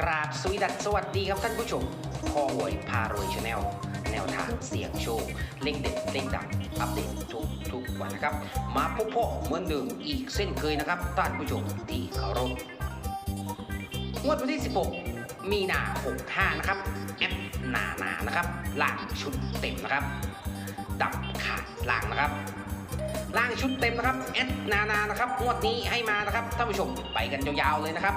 กราบสวีดัสสวัสดีครับท่านผู้ชมพ่อหวยพารวยชาแนลแนวทางเสี่ยงโชคเลขเด็ดเลขดังอัปเดตทุกทุกวันนะครับ มาพบพ่อเหมือนเดิมอีกเส้นเคยนะครับท่านผู้ชมที่เคารพงวดวันที่ 16 มีนา65นะครับแอปหนาหนานะครับล่างชุดเต็มนะครับ ดับขาดล่างนะครับล่างชุดเต็มนะครับแอดนานานะครับงวดนี้ให้มานะครับท่านผู้ชมไปกันยาวๆเลยนะครับ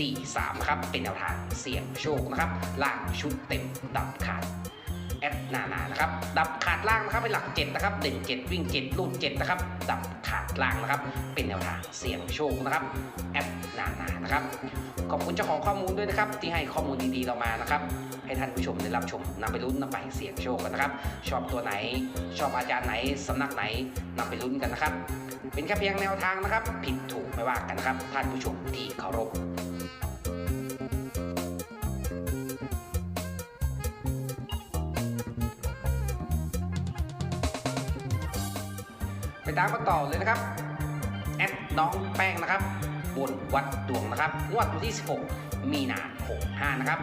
43 ครับ เป็นแนวทางเสี่ยงโชคนะครับล่างชุดเต็มดับขาดแอดนานานะครับ ดับขาดล่างนะครับเป็นหลัก7นะครับเด่น7 วิ่ง 7 ลูด7นะครับ ดับขาดล่างนะครับ เป็นแนวทางเสี่ยงโชคนะครับ แอดนานานะครับ ขอบคุณเจ้าของข้อมูลด้วยนะครับ ที่ให้ข้อมูลดีๆเรามานะครับ ให้ท่านผู้ชมได้รับชมนำไปลุ้นนำไปเสี่ยงโชคกันนะครับ ชอบตัวไหน ชอบอาจารย์ไหนสำนักไหนนำไปลุ้นกันนะครับ เป็นแค่เพียงแนวทางนะครับ ผิดถูกไม่ว่ากันนะครับ ท่านผู้ชมที่เคารพไปตามกันต่อเลยนะครับแอดน้องแป้งนะครับ บนวัดดวงนะครับงวดวันที่ 16 มีนา65นะครับ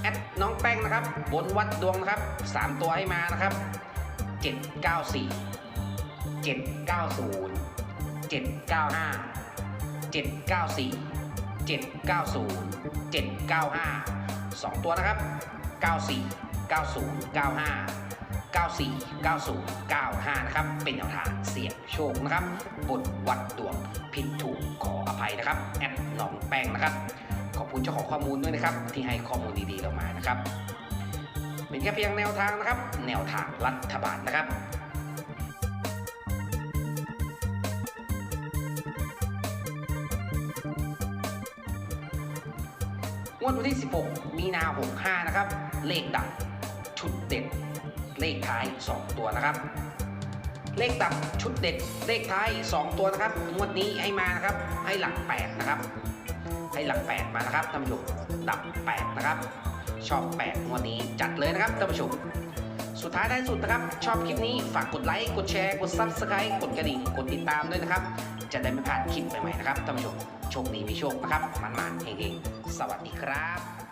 แอดน้องแป้งนะครับ บนวัดดวงนะครับ 3 ตัวให้มานะครับ 794 790 795 794 790 795 2ตัวนะครับ94 90 95 94 90 95 นะครับ เป็นแนวทางเสี่ยงโชคนะครับบนวัดดวงผิดถูกขออภัยนะครับ แอดหนองแป้งนะครับ ขอบคุณเจ้าของข้อมูลด้วยนะครับ ที่ให้ข้อมูลดีๆเรามานะครับ เป็นแค่เพียงแนวทางนะครับ แนวทางรัฐบาลนะครับ งวดวันที่ 16 มีนา65 นะครับ เลขดับชุดเด็ด เลขท้าย 2 ตัวนะครับ เลขดับชุดเด็ด เลขท้าย 2 ตัวนะครับ งวดนี้ให้มานะครับ ให้หลัก 8 นะครับ ให้หลัก 8 มานะครับท่านผู้ชมดับ 8 นะครับ ชอบ 8 งวดนี้จัดเลยนะครับท่านผู้ชม สุดท้ายท้ายสุดนะครับ ชอบคลิปนี้ฝากกดไลค์กดแชร์กด Subscribe กดกระดิ่งกดติดตามด้วยนะครับ จะได้ไม่พลาดคลิปใหม่ๆนะครับท่านผู้ชมโชคดีมีโชคนะครับมันๆเฮงๆสวัสดีครับ